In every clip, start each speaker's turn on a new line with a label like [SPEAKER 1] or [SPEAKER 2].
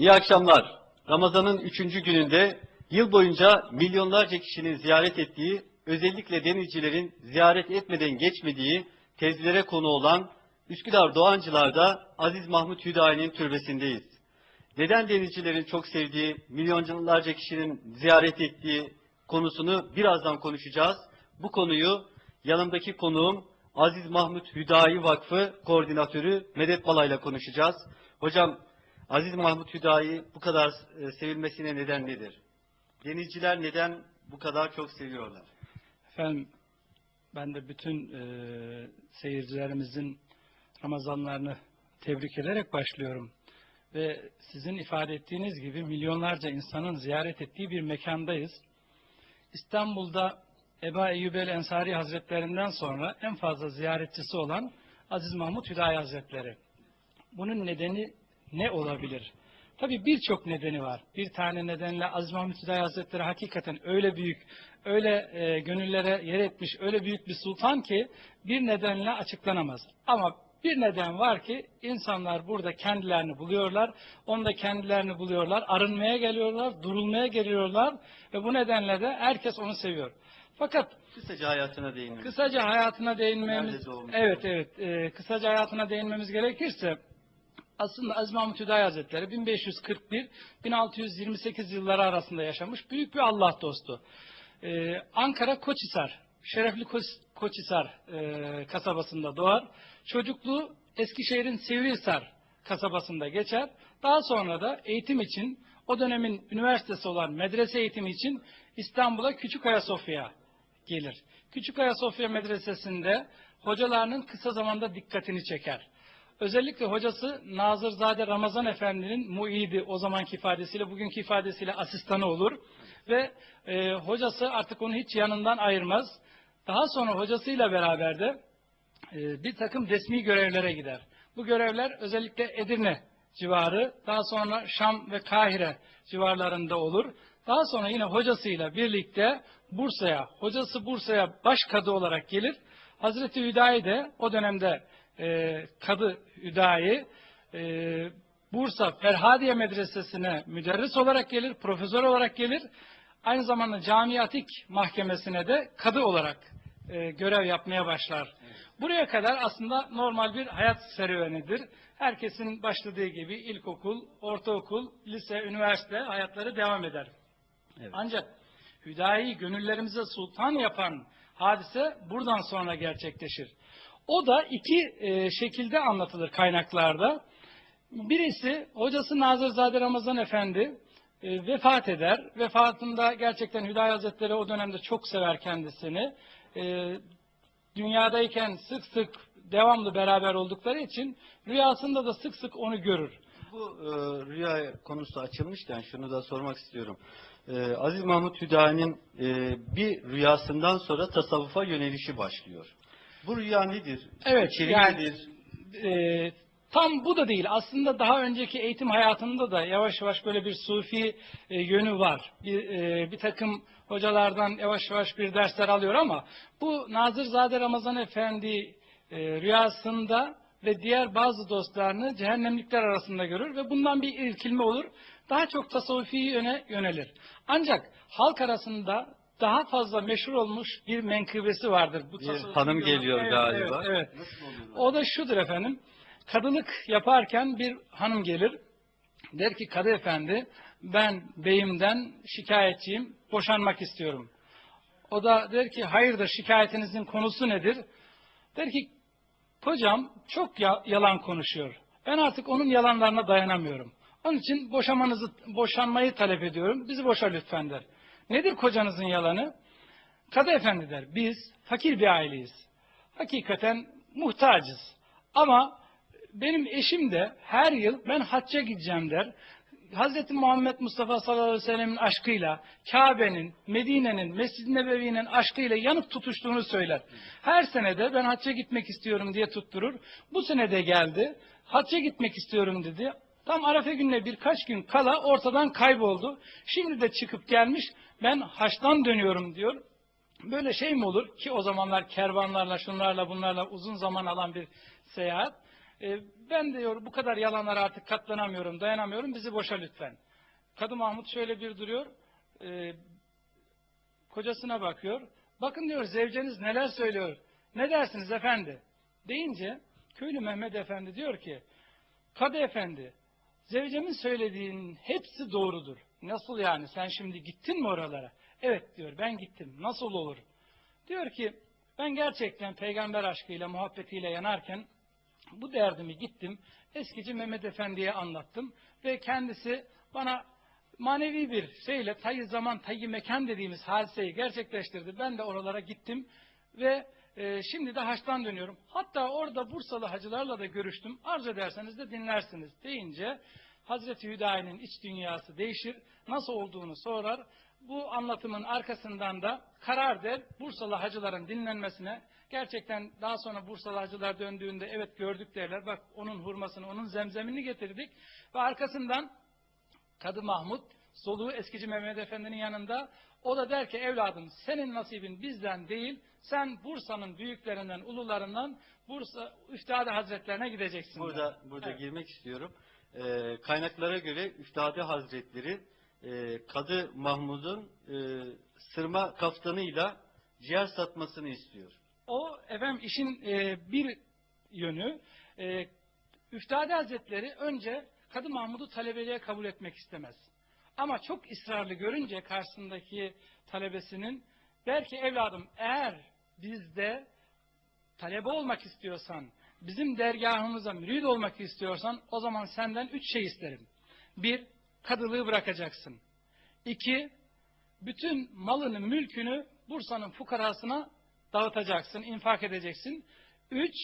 [SPEAKER 1] İyi akşamlar. Ramazan'ın üçüncü gününde yıl boyunca milyonlarca kişinin ziyaret ettiği, özellikle denizcilerin ziyaret etmeden geçmediği tezlere konu olan Üsküdar Doğancılar'da Aziz Mahmut Hüdayi'nin türbesindeyiz. Neden denizcilerin çok sevdiği, milyonlarca kişinin ziyaret ettiği konusunu birazdan konuşacağız. Bu konuyu yanımdaki konuğum Aziz Mahmut Hüdayi Vakfı Koordinatörü Medet Balay'la konuşacağız. Hocam Aziz Mahmut Hüdayi bu kadar e, sevilmesine neden nedir? Denizciler neden bu kadar çok seviyorlar?
[SPEAKER 2] Efendim ben de bütün e, seyircilerimizin Ramazanlarını tebrik ederek başlıyorum. Ve sizin ifade ettiğiniz gibi milyonlarca insanın ziyaret ettiği bir mekandayız. İstanbul'da Eba Eyyub el Ensari Hazretlerinden sonra en fazla ziyaretçisi olan Aziz Mahmut Hüdayi Hazretleri. Bunun nedeni ne olabilir? Tabii birçok nedeni var. Bir tane nedenle Aziz Mahmut Hüdayi Hazretleri hakikaten öyle büyük, öyle e, gönüllere yer etmiş, öyle büyük bir sultan ki bir nedenle açıklanamaz. Ama bir neden var ki insanlar burada kendilerini buluyorlar, onda kendilerini buluyorlar, arınmaya geliyorlar, durulmaya geliyorlar ve bu nedenle de herkes onu seviyor. Fakat
[SPEAKER 1] Kısaca hayatına değinelim.
[SPEAKER 2] Kısaca hayatına değinmemiz, evet evet, e, kısaca hayatına değinmemiz gerekirse, aslında Aziz Mahmut Hüdayi Hazretleri 1541-1628 yılları arasında yaşamış büyük bir Allah dostu. E, Ankara Koçhisar, Şerefli Koç- Koçhisar e, kasabasında doğar. Çocukluğu Eskişehir'in Sivrihisar kasabasında geçer. Daha sonra da eğitim için o dönemin üniversitesi olan medrese eğitimi için İstanbul'a Küçük Ayasofya gelir. Küçük Ayasofya Medresesi'nde hocalarının kısa zamanda dikkatini çeker. Özellikle hocası Nazırzade Ramazan Efendi'nin muidi o zamanki ifadesiyle bugünkü ifadesiyle asistanı olur. Ve e, hocası artık onu hiç yanından ayırmaz. Daha sonra hocasıyla beraber de e, bir takım resmi görevlere gider. Bu görevler özellikle Edirne civarı, daha sonra Şam ve Kahire civarlarında olur. Daha sonra yine hocasıyla birlikte Bursa'ya, hocası Bursa'ya baş kadı olarak gelir. Hazreti Hüdayi de o dönemde e, kadı Hüdayi e, Bursa Ferhadiye Medresesi'ne müderris olarak gelir, profesör olarak gelir. Aynı zamanda Camiatik Mahkemesi'ne de kadı olarak e, görev yapmaya başlar. Buraya kadar aslında normal bir hayat serüvenidir. Herkesin başladığı gibi ilkokul, ortaokul, lise, üniversite hayatları devam eder.
[SPEAKER 1] Evet.
[SPEAKER 2] Ancak Hüdayi gönüllerimize sultan yapan hadise buradan sonra gerçekleşir. O da iki e, şekilde anlatılır kaynaklarda. Birisi hocası Nazırzade Ramazan Efendi e, vefat eder. Vefatında gerçekten Hüdayi Hazretleri o dönemde çok sever kendisini. E, dünyadayken sık sık devamlı beraber oldukları için rüyasında da sık sık onu görür.
[SPEAKER 1] Bu e, rüya konusu açılmışken şunu da sormak istiyorum. E, Aziz Mahmut Hüdayi'nin e, bir rüyasından sonra tasavvufa yönelişi başlıyor. Bu rüya nedir?
[SPEAKER 2] Evet,
[SPEAKER 1] İçeriği
[SPEAKER 2] yani-
[SPEAKER 1] nedir?
[SPEAKER 2] e, tam bu da değil. Aslında daha önceki eğitim hayatında da yavaş yavaş böyle bir sufi e, yönü var. Bir, e, bir takım hocalardan yavaş yavaş bir dersler alıyor ama bu Nazırzade Ramazan Efendi e, rüyasında ve diğer bazı dostlarını cehennemlikler arasında görür ve bundan bir irkilme olur. Daha çok tasavvufi yöne yönelir. Ancak halk arasında daha fazla meşhur olmuş bir menkıbesi vardır. Bu
[SPEAKER 1] Bir hanım geliyor
[SPEAKER 2] Evet,
[SPEAKER 1] galiba.
[SPEAKER 2] Evet, evet. O da şudur efendim. Kadılık yaparken bir hanım gelir. Der ki kadı efendi ben beyimden şikayetçiyim. Boşanmak istiyorum. O da der ki hayırdır şikayetinizin konusu nedir? Der ki kocam çok ya- yalan konuşuyor. Ben artık onun yalanlarına dayanamıyorum. Onun için boşamanızı, boşanmayı talep ediyorum. Bizi boşa lütfen der. Nedir kocanızın yalanı? Kadı efendi der. Biz fakir bir aileyiz. Hakikaten muhtacız. Ama benim eşim de her yıl ben hacca gideceğim der. Hazreti Muhammed Mustafa sallallahu aleyhi ve sellemin aşkıyla, Kabe'nin, Medine'nin, Mescid-i Nebevi'nin aşkıyla yanıp tutuştuğunu söyler. Her senede ben hacca gitmek istiyorum diye tutturur. Bu sene de geldi. Hacca gitmek istiyorum dedi. Tam Arefe gününe birkaç gün kala ortadan kayboldu. Şimdi de çıkıp gelmiş ben haçtan dönüyorum diyor. Böyle şey mi olur ki o zamanlar kervanlarla şunlarla bunlarla uzun zaman alan bir seyahat. E, ben diyor bu kadar yalanlara artık katlanamıyorum, dayanamıyorum bizi boşa lütfen. Kadı Mahmut şöyle bir duruyor. e, kocasına bakıyor. Bakın diyor zevceniz neler söylüyor. Ne dersiniz efendi? Deyince köylü Mehmet Efendi diyor ki Kadı Efendi zevcemin söylediğinin hepsi doğrudur. Nasıl yani sen şimdi gittin mi oralara? Evet diyor ben gittim. Nasıl olur? Diyor ki ben gerçekten peygamber aşkıyla muhabbetiyle yanarken bu derdimi gittim. Eskici Mehmet Efendi'ye anlattım ve kendisi bana manevi bir şeyle tayı zaman tayı mekan dediğimiz hadiseyi gerçekleştirdi. Ben de oralara gittim ve e, şimdi de haçtan dönüyorum. Hatta orada Bursalı hacılarla da görüştüm. Arz ederseniz de dinlersiniz deyince Hazreti Hüdayi'nin iç dünyası değişir. Nasıl olduğunu sorar. Bu anlatımın arkasından da karar der Bursalı hacıların dinlenmesine. Gerçekten daha sonra Bursalı hacılar döndüğünde evet gördük derler. Bak onun hurmasını, onun zemzemini getirdik. Ve arkasından Kadı Mahmut soluğu eskici Mehmet Efendi'nin yanında. O da der ki evladım senin nasibin bizden değil. Sen Bursa'nın büyüklerinden, ulularından Bursa Üftade Hazretlerine gideceksin. der.
[SPEAKER 1] Burada burada
[SPEAKER 2] Evet.
[SPEAKER 1] girmek istiyorum. Ee, kaynaklara göre Üftade Hazretleri e, Kadı Mahmud'un e, sırma kaftanıyla ciğer satmasını istiyor.
[SPEAKER 2] O efendim işin e, bir yönü e, Üftade Hazretleri önce Kadı Mahmud'u talebeliğe kabul etmek istemez. Ama çok ısrarlı görünce karşısındaki talebesinin der ki evladım eğer bizde talebe olmak istiyorsan, bizim dergahımıza mürid olmak istiyorsan o zaman senden üç şey isterim. Bir, kadılığı bırakacaksın. İki, bütün malını, mülkünü Bursa'nın fukarasına dağıtacaksın, infak edeceksin. Üç,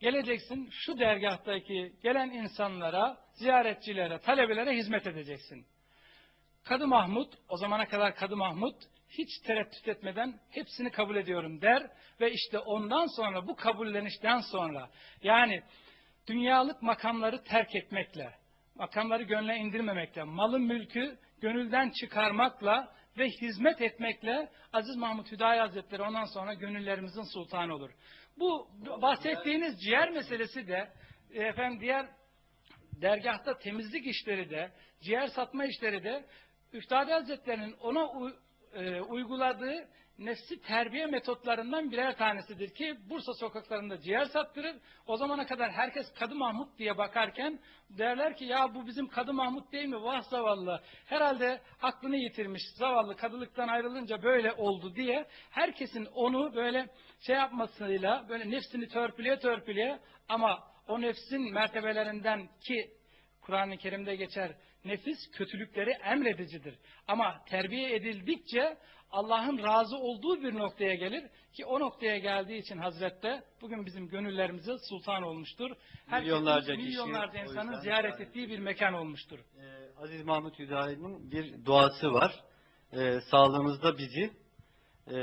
[SPEAKER 2] geleceksin şu dergahtaki gelen insanlara, ziyaretçilere, talebelere hizmet edeceksin. Kadı Mahmud, o zamana kadar Kadı Mahmud hiç tereddüt etmeden hepsini kabul ediyorum der ve işte ondan sonra bu kabullenişten sonra yani dünyalık makamları terk etmekle, makamları gönle indirmemekle, malı mülkü gönülden çıkarmakla ve hizmet etmekle Aziz Mahmud Hüdayi Hazretleri ondan sonra gönüllerimizin sultanı olur. Bu bahsettiğiniz ciğer meselesi de e, efendim diğer dergahta temizlik işleri de, ciğer satma işleri de Üftade Hazretleri'nin ona e, uyguladığı nefsi terbiye metotlarından birer tanesidir ki Bursa sokaklarında ciğer sattırır. O zamana kadar herkes Kadı Mahmut diye bakarken derler ki ya bu bizim Kadı Mahmut değil mi? Vah zavallı. Herhalde aklını yitirmiş. Zavallı kadılıktan ayrılınca böyle oldu diye herkesin onu böyle şey yapmasıyla böyle nefsini törpüleye törpüleye ama o nefsin mertebelerinden ki Kur'an-ı Kerim'de geçer nefis kötülükleri emredicidir. Ama terbiye edildikçe Allah'ın razı olduğu bir noktaya gelir ki o noktaya geldiği için Hazret'te bugün bizim gönüllerimize sultan olmuştur. Herkesin,
[SPEAKER 1] Milyonlarca kişi
[SPEAKER 2] milyonlarca insanın ziyaret ettiği bir mekan olmuştur.
[SPEAKER 1] Ee, Aziz Mahmut Hüdayi'nin bir duası var. Ee, sağlığımızda bizi e,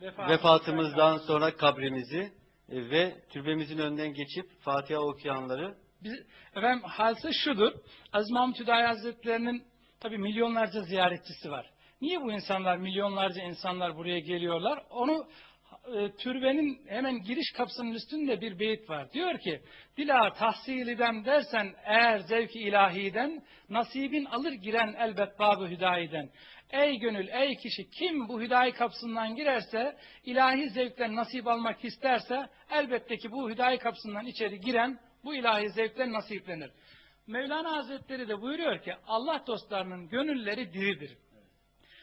[SPEAKER 2] Vefa-
[SPEAKER 1] vefatımızdan sonra kabrimizi e, ve türbemizin önünden geçip Fatiha okuyanları
[SPEAKER 2] Biz, efendim halse şudur. Aziz Mahmut Hüdayi Hazretleri'nin tabi milyonlarca ziyaretçisi var. Niye bu insanlar, milyonlarca insanlar buraya geliyorlar? Onu e, türbenin hemen giriş kapısının üstünde bir beyit var. Diyor ki, Dila tahsil idem dersen eğer zevki ilahiden, nasibin alır giren elbet babı hüdayiden. Ey gönül, ey kişi kim bu hüdayi kapısından girerse, ilahi zevkten nasip almak isterse, elbette ki bu hüdayi kapısından içeri giren bu ilahi zevkten nasiplenir. Mevlana Hazretleri de buyuruyor ki Allah dostlarının gönülleri diridir.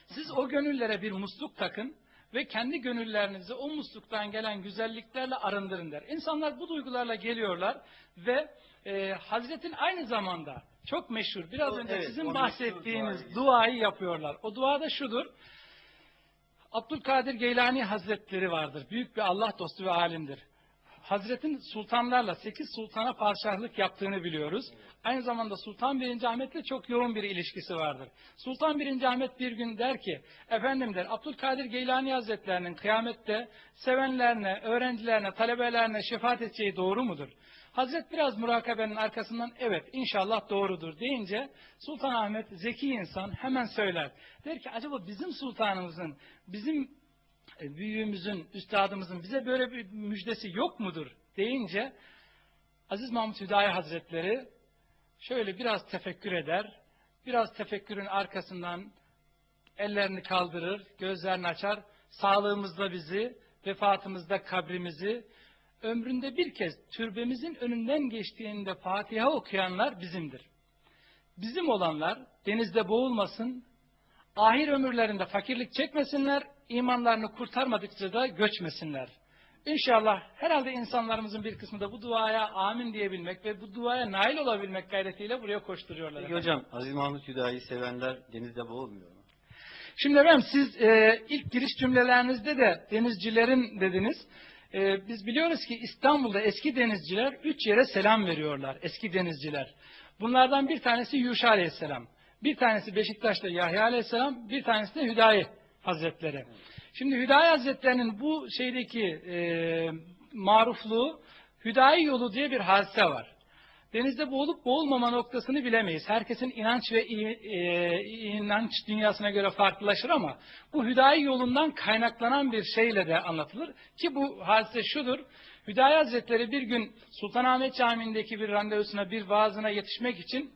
[SPEAKER 2] Siz o gönüllere bir musluk takın ve kendi gönüllerinizi o musluktan gelen güzelliklerle arındırın der. İnsanlar bu duygularla geliyorlar ve e, Hazretin aynı zamanda çok meşhur, biraz
[SPEAKER 1] O,
[SPEAKER 2] önce
[SPEAKER 1] evet,
[SPEAKER 2] sizin bahsettiğiniz
[SPEAKER 1] duayı.
[SPEAKER 2] duayı yapıyorlar. O dua da şudur. Abdülkadir Geylani Hazretleri vardır. Büyük bir Allah dostu ve alimdir. Hazretin sultanlarla, sekiz sultana padişahlık yaptığını biliyoruz. Aynı zamanda Sultan 1. Ahmet'le çok yoğun bir ilişkisi vardır. Sultan 1. Ahmet bir gün der ki, efendim der, Abdülkadir Geylani Hazretlerinin kıyamette sevenlerine, öğrencilerine, talebelerine şefaat edeceği doğru mudur? Hazret biraz murakabenin arkasından evet inşallah doğrudur deyince Sultan Ahmet zeki insan hemen söyler. Der ki acaba bizim sultanımızın, bizim büyüğümüzün, üstadımızın bize böyle bir müjdesi yok mudur deyince Aziz Mahmut Hüdayi Hazretleri şöyle biraz tefekkür eder. Biraz tefekkürün arkasından ellerini kaldırır, gözlerini açar. Sağlığımızda bizi, vefatımızda kabrimizi, ömründe bir kez türbemizin önünden geçtiğinde Fatiha okuyanlar bizimdir. Bizim olanlar denizde boğulmasın, ahir ömürlerinde fakirlik çekmesinler, imanlarını kurtarmadıkça da göçmesinler. İnşallah herhalde insanlarımızın bir kısmı da bu duaya amin diyebilmek ve bu duaya nail olabilmek gayretiyle buraya koşturuyorlar.
[SPEAKER 1] Peki hocam Aziz Mahmut Hüdayi'yi sevenler denizde boğulmuyor mu?
[SPEAKER 2] Şimdi efendim siz e, ilk giriş cümlelerinizde de denizcilerin dediniz. E, biz biliyoruz ki İstanbul'da eski denizciler üç yere selam veriyorlar. Eski denizciler. Bunlardan bir tanesi Yuşa Aleyhisselam. Bir tanesi Beşiktaş'ta Yahya Aleyhisselam. Bir tanesi de Hüdayi Hazretleri. Şimdi Hüdayi Hazretleri'nin bu şeydeki e, marufluğu Hüdayi yolu diye bir hadise var. Denizde boğulup boğulmama noktasını bilemeyiz. Herkesin inanç ve e, inanç dünyasına göre farklılaşır ama bu Hüdayi yolundan kaynaklanan bir şeyle de anlatılır. Ki bu hadise şudur. Hüdayi Hazretleri bir gün Sultanahmet Camii'ndeki bir randevusuna, bir vaazına yetişmek için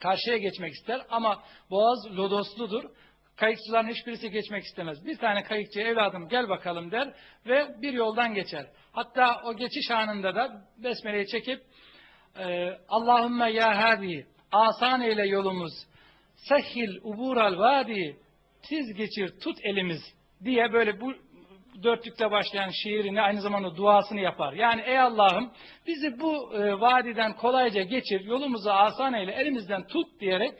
[SPEAKER 2] karşıya geçmek ister ama boğaz lodosludur. Kayıkçıların hiçbirisi geçmek istemez. Bir tane kayıkçı evladım gel bakalım der ve bir yoldan geçer. Hatta o geçiş anında da besmeleyi çekip ee, Allahümme ya hadi asan eyle yolumuz sehil ubural vadi tiz geçir tut elimiz diye böyle bu dörtlükle başlayan şiirini aynı zamanda duasını yapar. Yani ey Allah'ım bizi bu e, vadiden kolayca geçir yolumuzu asan eyle elimizden tut diyerek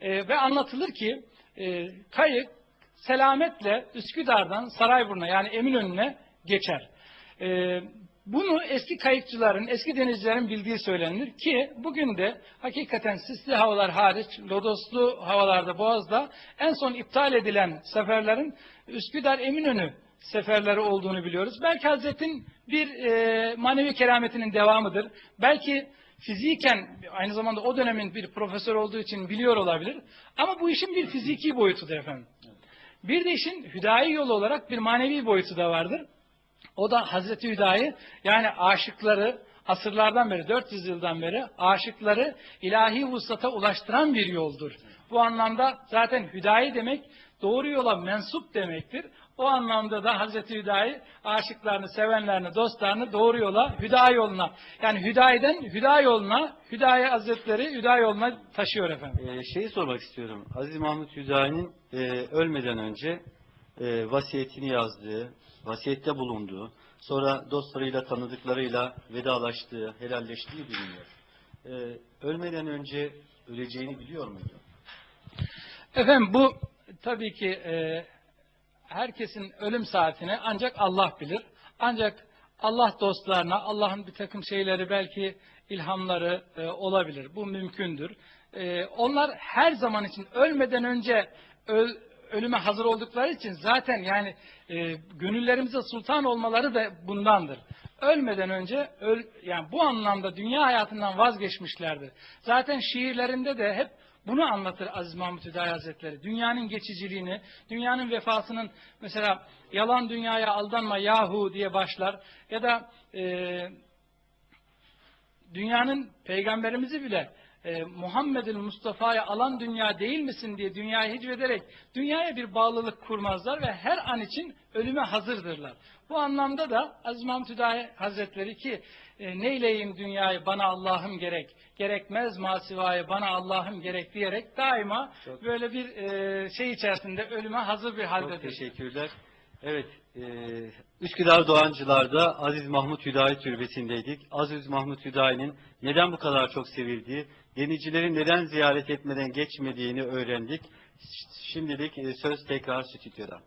[SPEAKER 2] e, ve anlatılır ki e, kayık selametle Üsküdar'dan Sarayburnu'na yani Eminönü'ne geçer. E, bunu eski kayıkçıların, eski denizcilerin bildiği söylenir ki bugün de hakikaten sisli havalar hariç, lodoslu havalarda Boğaz'da en son iptal edilen seferlerin Üsküdar Eminönü seferleri olduğunu biliyoruz. Belki Hazret'in bir e, manevi kerametinin devamıdır. Belki fiziken aynı zamanda o dönemin bir profesör olduğu için biliyor olabilir. Ama bu işin bir fiziki boyutudur efendim. Bir de işin hüdayi yolu olarak bir manevi boyutu da vardır. O da Hazreti Hüdayi yani aşıkları asırlardan beri 400 yıldan beri aşıkları ilahi vuslata ulaştıran bir yoldur. Bu anlamda zaten Hüdayi demek doğru yola mensup demektir. O anlamda da Hazreti Hüdayi aşıklarını, sevenlerini, dostlarını doğru yola, Hüdayi yoluna yani Hüdayi'den Hüdayi yoluna, Hüdayi Hazretleri Hüdayi yoluna taşıyor efendim.
[SPEAKER 1] Ee, şeyi sormak istiyorum. Aziz Mahmut Hüdayi'nin e, ölmeden önce e, vasiyetini yazdığı, vasiyette bulunduğu, sonra dostlarıyla, tanıdıklarıyla vedalaştığı, helalleştiği biliniyor. Ee, ölmeden önce öleceğini biliyor muydu?
[SPEAKER 2] Efendim bu tabii ki e, herkesin ölüm saatini ancak Allah bilir. Ancak Allah dostlarına Allah'ın bir takım şeyleri belki ilhamları e, olabilir. Bu mümkündür. E, onlar her zaman için ölmeden önce öl- ölüme hazır oldukları için zaten yani e, gönüllerimize sultan olmaları da bundandır. Ölmeden önce öl, yani bu anlamda dünya hayatından vazgeçmişlerdir. Zaten şiirlerinde de hep bunu anlatır Aziz Mahmut Hüdayi Hazretleri. Dünyanın geçiciliğini, dünyanın vefasının mesela yalan dünyaya aldanma yahu diye başlar. Ya da e, dünyanın peygamberimizi bile e, Muhammed'in Mustafa'ya alan dünya değil misin diye dünyaya hicvederek dünyaya bir bağlılık kurmazlar ve her an için ölüme hazırdırlar. Bu anlamda da Aziz Mahmut Hüdayi Hazretleri ki e, neyleyim dünyayı bana Allah'ım gerek, gerekmez masivayı bana Allah'ım gerek diyerek daima
[SPEAKER 1] Çok-
[SPEAKER 2] böyle bir e, şey içerisinde ölüme hazır bir
[SPEAKER 1] Çok
[SPEAKER 2] haldedir.
[SPEAKER 1] teşekkürler. Evet, e, Üsküdar Doğancılar'da Aziz Mahmut Hüdayi Türbesi'ndeydik. Aziz Mahmut Hüdayi'nin neden bu kadar çok sevildiği, denizcilerin neden ziyaret etmeden geçmediğini öğrendik. Şimdilik e, söz tekrar stüdyoda.